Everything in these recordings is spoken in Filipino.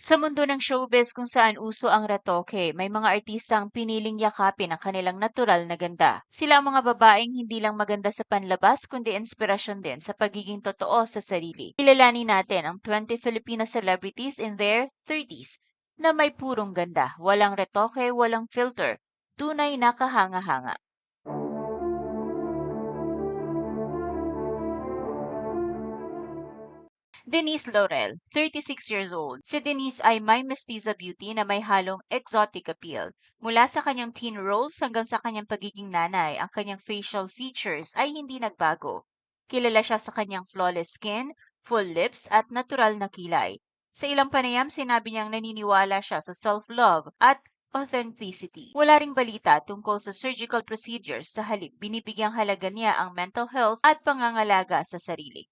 Sa mundo ng showbiz kung saan uso ang retoke, may mga artistang piniling yakapin ang kanilang natural na ganda. Sila ang mga babaeng hindi lang maganda sa panlabas kundi inspirasyon din sa pagiging totoo sa sarili. Kilalanin natin ang 20 Filipina celebrities in their 30s na may purong ganda, walang retoke, walang filter, tunay na kahanga-hanga. Denise Laurel, 36 years old. Si Denise ay may mestiza beauty na may halong exotic appeal. Mula sa kanyang teen roles hanggang sa kanyang pagiging nanay, ang kanyang facial features ay hindi nagbago. Kilala siya sa kanyang flawless skin, full lips at natural na kilay. Sa ilang panayam, sinabi niyang naniniwala siya sa self-love at authenticity. Wala ring balita tungkol sa surgical procedures sa halip binibigyang halaga niya ang mental health at pangangalaga sa sarili.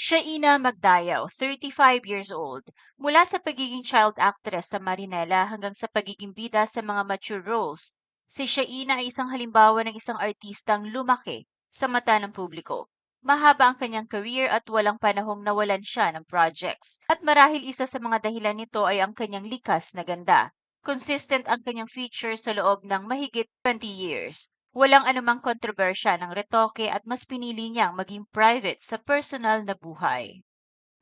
Shaina Magdayaw, 35 years old. Mula sa pagiging child actress sa Marinela hanggang sa pagiging bida sa mga mature roles, si Shaina ay isang halimbawa ng isang artistang lumaki sa mata ng publiko. Mahaba ang kanyang career at walang panahong nawalan siya ng projects. At marahil isa sa mga dahilan nito ay ang kanyang likas na ganda. Consistent ang kanyang feature sa loob ng mahigit 20 years. Walang anumang kontrobersya ng retoke at mas pinili niyang maging private sa personal na buhay.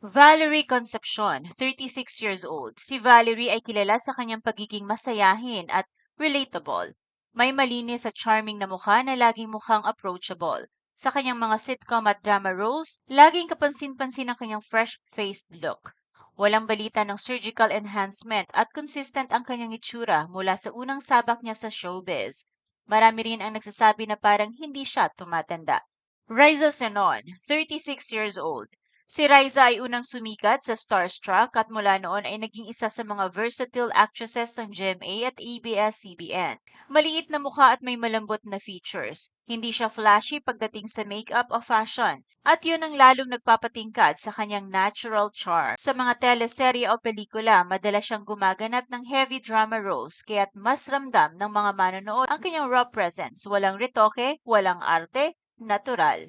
Valerie Concepcion, 36 years old. Si Valerie ay kilala sa kanyang pagiging masayahin at relatable. May malinis at charming na mukha na laging mukhang approachable. Sa kanyang mga sitcom at drama roles, laging kapansin-pansin ang kanyang fresh-faced look. Walang balita ng surgical enhancement at consistent ang kanyang itsura mula sa unang sabak niya sa showbiz. Marami rin ang nagsasabi na parang hindi siya tumatanda. Riza Senon, 36 years old. Si Riza ay unang sumikat sa Starstruck at mula noon ay naging isa sa mga versatile actresses ng GMA at ABS-CBN. Maliit na mukha at may malambot na features. Hindi siya flashy pagdating sa makeup o fashion. At yun ang lalong nagpapatingkad sa kanyang natural charm. Sa mga teleserye o pelikula, madalas siyang gumaganap ng heavy drama roles kaya't mas ramdam ng mga manonood ang kanyang raw presence. Walang retoke, walang arte, natural.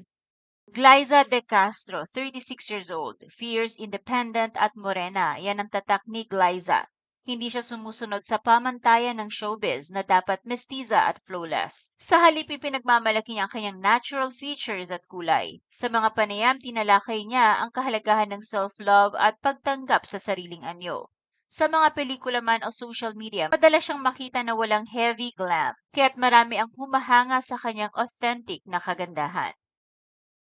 Glyza De Castro, 36 years old, fierce, independent at morena. Yan ang tatak ni Glyza. Hindi siya sumusunod sa pamantayan ng showbiz na dapat mestiza at flawless. Sa halip pinagmamalaki niya ang kanyang natural features at kulay. Sa mga panayam, tinalakay niya ang kahalagahan ng self-love at pagtanggap sa sariling anyo. Sa mga pelikula man o social media, madalas siyang makita na walang heavy glam, kaya't marami ang humahanga sa kanyang authentic na kagandahan.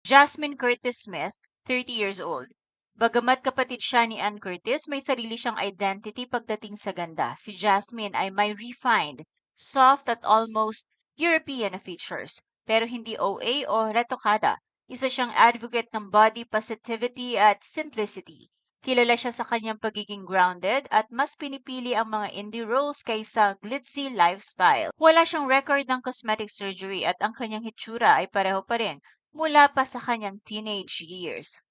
Jasmine Curtis Smith, 30 years old. Bagamat kapatid siya ni Ann Curtis, may sarili siyang identity pagdating sa ganda. Si Jasmine ay may refined, soft at almost European features, pero hindi OA o retokada. Isa siyang advocate ng body positivity at simplicity. Kilala siya sa kanyang pagiging grounded at mas pinipili ang mga indie roles kaysa glitzy lifestyle. Wala siyang record ng cosmetic surgery at ang kanyang hitsura ay pareho pa rin mula pa sa kanyang teenage years.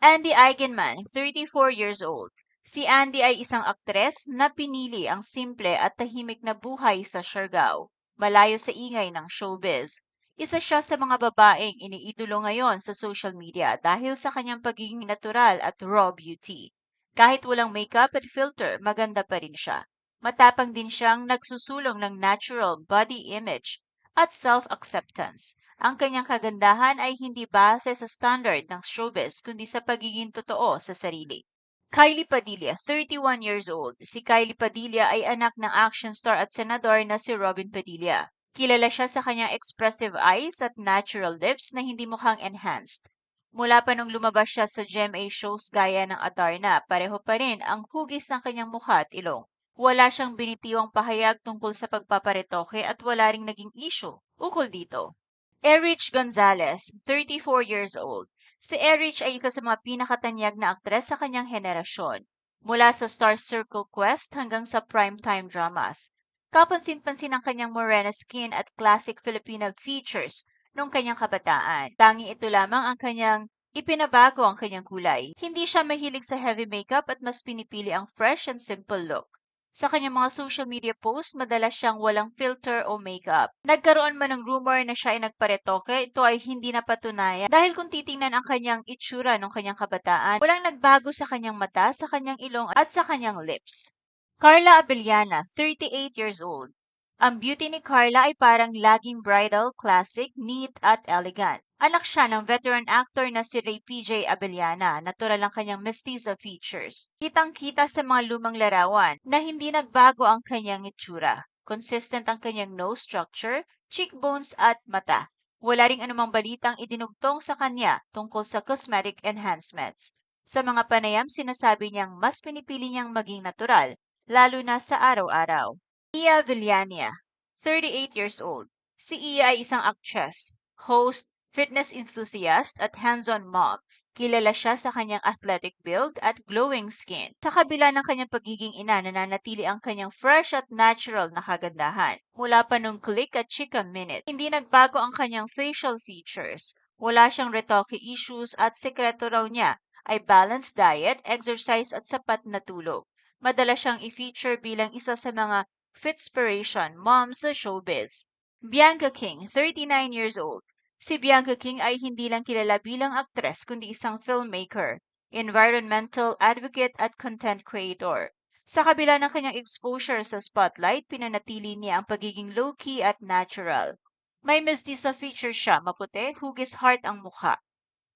Andy Eigenman, 34 years old. Si Andy ay isang aktres na pinili ang simple at tahimik na buhay sa Siargao, malayo sa ingay ng showbiz. Isa siya sa mga babaeng iniidolo ngayon sa social media dahil sa kanyang pagiging natural at raw beauty. Kahit walang makeup at filter, maganda pa rin siya. Matapang din siyang nagsusulong ng natural body image at self-acceptance. Ang kanyang kagandahan ay hindi base sa standard ng showbiz kundi sa pagiging totoo sa sarili. Kylie Padilla, 31 years old. Si Kylie Padilla ay anak ng action star at senador na si Robin Padilla. Kilala siya sa kanyang expressive eyes at natural lips na hindi mukhang enhanced. Mula pa nung lumabas siya sa GMA shows gaya ng Adarna, pareho pa rin ang hugis ng kanyang mukha at ilong. Wala siyang binitiwang pahayag tungkol sa pagpaparetoke at wala ring naging issue ukol dito. Erich Gonzalez, 34 years old. Si Erich ay isa sa mga pinakatanyag na aktres sa kanyang henerasyon, mula sa Star Circle Quest hanggang sa primetime dramas. Kapansin-pansin ang kanyang morena skin at classic Filipino features nung kanyang kabataan. Tangi ito lamang ang kanyang ipinabago ang kanyang kulay. Hindi siya mahilig sa heavy makeup at mas pinipili ang fresh and simple look. Sa kanyang mga social media posts, madalas siyang walang filter o makeup. Nagkaroon man ng rumor na siya ay nagparetoke, ito ay hindi napatunayan dahil kung titingnan ang kanyang itsura nung kanyang kabataan, walang nagbago sa kanyang mata, sa kanyang ilong at sa kanyang lips. Carla Abellana, 38 years old. Ang beauty ni Carla ay parang laging bridal, classic, neat at elegant. Anak siya ng veteran actor na si Ray PJ Abellana, natural ang kanyang mestizo features. Kitang-kita sa mga lumang larawan na hindi nagbago ang kanyang itsura. Consistent ang kanyang nose structure, cheekbones at mata. Wala ring anumang balitang idinugtong sa kanya tungkol sa cosmetic enhancements. Sa mga panayam, sinasabi niyang mas pinipili niyang maging natural, lalo na sa araw-araw. Ia Villania, 38 years old. Si Ia ay isang actress, host, fitness enthusiast at hands-on mom. Kilala siya sa kanyang athletic build at glowing skin. Sa kabila ng kanyang pagiging ina, nananatili ang kanyang fresh at natural na kagandahan. Mula pa nung click at chika minute, hindi nagbago ang kanyang facial features. Wala siyang retoke issues at sekreto raw niya ay balanced diet, exercise at sapat na tulog. Madalas siyang i-feature bilang isa sa mga Fitspiration, mom sa showbiz. Bianca King, 39 years old. Si Bianca King ay hindi lang kilala bilang aktres kundi isang filmmaker, environmental advocate at content creator. Sa kabila ng kanyang exposure sa spotlight, pinanatili niya ang pagiging low-key at natural. May mestizo feature siya, maputi, hugis heart ang mukha,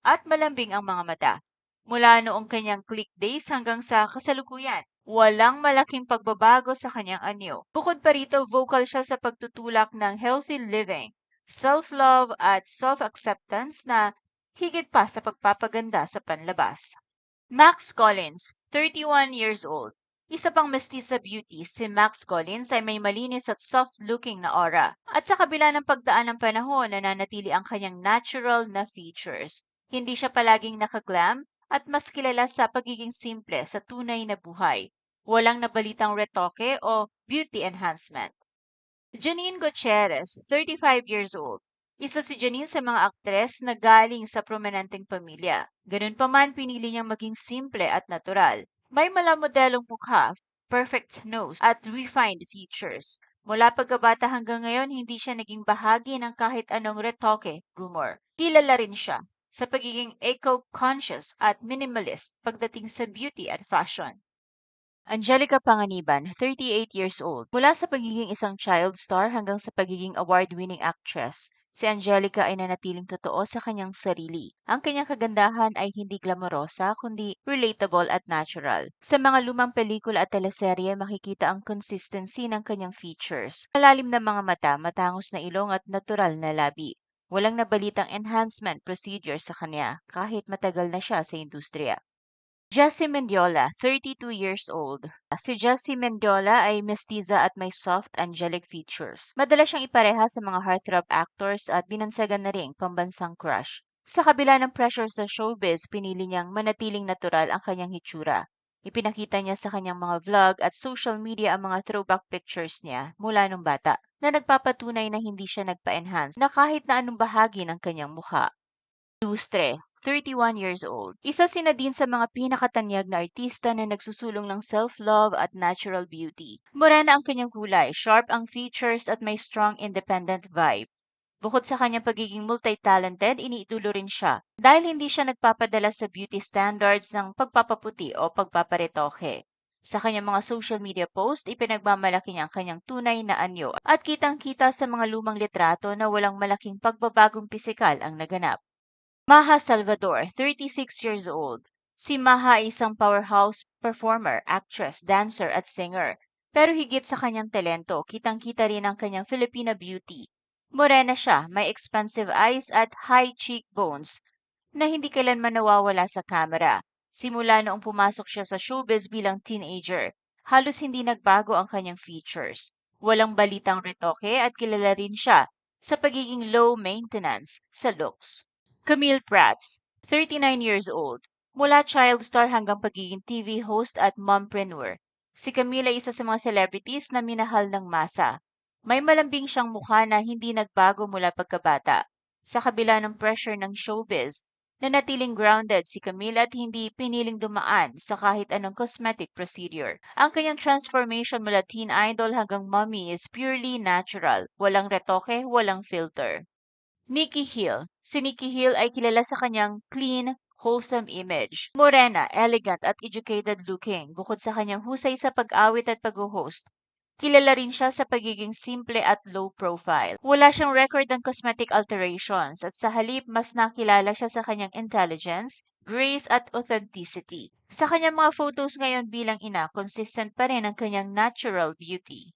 at malambing ang mga mata. Mula noong kanyang click days hanggang sa kasalukuyan, walang malaking pagbabago sa kanyang anyo. Bukod pa rito, vocal siya sa pagtutulak ng healthy living, self-love at self-acceptance na higit pa sa pagpapaganda sa panlabas. Max Collins, 31 years old. Isa pang mestiza beauty, si Max Collins ay may malinis at soft-looking na aura. At sa kabila ng pagdaan ng panahon, nananatili ang kanyang natural na features. Hindi siya palaging nakaglam at mas kilala sa pagiging simple sa tunay na buhay. Walang nabalitang retoke o beauty enhancement. Janine Gutierrez, 35 years old. Isa si Janine sa mga aktres na galing sa prominenteng pamilya. Ganun pa man, pinili niyang maging simple at natural. May malamodelong mukha, perfect nose, at refined features. Mula pagkabata hanggang ngayon, hindi siya naging bahagi ng kahit anong retoke rumor. Kilala rin siya sa pagiging eco-conscious at minimalist pagdating sa beauty at fashion. Angelica Panganiban, 38 years old. Mula sa pagiging isang child star hanggang sa pagiging award-winning actress, si Angelica ay nanatiling totoo sa kanyang sarili. Ang kanyang kagandahan ay hindi glamorosa kundi relatable at natural. Sa mga lumang pelikula at teleserye makikita ang consistency ng kanyang features. Malalim na mga mata, matangos na ilong at natural na labi. Walang nabalitang enhancement procedure sa kanya kahit matagal na siya sa industriya. Jessie Mendiola, 32 years old. Si Jessie Mendiola ay mestiza at may soft angelic features. Madalas siyang ipareha sa mga heartthrob actors at binansagan na rin pambansang crush. Sa kabila ng pressure sa showbiz, pinili niyang manatiling natural ang kanyang hitsura. Ipinakita niya sa kanyang mga vlog at social media ang mga throwback pictures niya mula nung bata na nagpapatunay na hindi siya nagpa-enhance na kahit na anong bahagi ng kanyang mukha. Lustre, 31 years old. Isa si Nadine sa mga pinakatanyag na artista na nagsusulong ng self-love at natural beauty. Morena ang kanyang kulay, sharp ang features at may strong independent vibe. Bukod sa kanyang pagiging multi-talented, iniidolo rin siya dahil hindi siya nagpapadala sa beauty standards ng pagpapaputi o pagpaparetoke. Sa kanyang mga social media post, ipinagmamalaki niya ang kanyang tunay na anyo at kitang-kita sa mga lumang litrato na walang malaking pagbabagong pisikal ang naganap. Maha Salvador, 36 years old. Si Maha ay isang powerhouse performer, actress, dancer at singer. Pero higit sa kanyang talento, kitang-kita rin ang kanyang Filipina beauty Morena siya, may expansive eyes at high cheekbones na hindi kailanman nawawala sa camera. Simula noong pumasok siya sa showbiz bilang teenager, halos hindi nagbago ang kanyang features. Walang balitang retoke at kilala rin siya sa pagiging low maintenance sa looks. Camille Prats, 39 years old. Mula child star hanggang pagiging TV host at mompreneur, si Camille ay isa sa mga celebrities na minahal ng masa. May malambing siyang mukha na hindi nagbago mula pagkabata. Sa kabila ng pressure ng showbiz, Nanatiling grounded si Camille at hindi piniling dumaan sa kahit anong cosmetic procedure. Ang kanyang transformation mula teen idol hanggang mommy is purely natural. Walang retoke, walang filter. Nikki Hill. Si Nikki Hill ay kilala sa kanyang clean, wholesome image. Morena, elegant at educated looking. Bukod sa kanyang husay sa pag-awit at pag-host, Kilala rin siya sa pagiging simple at low profile. Wala siyang record ng cosmetic alterations at sa halip mas nakilala siya sa kanyang intelligence, grace at authenticity. Sa kanyang mga photos ngayon bilang ina, consistent pa rin ang kanyang natural beauty.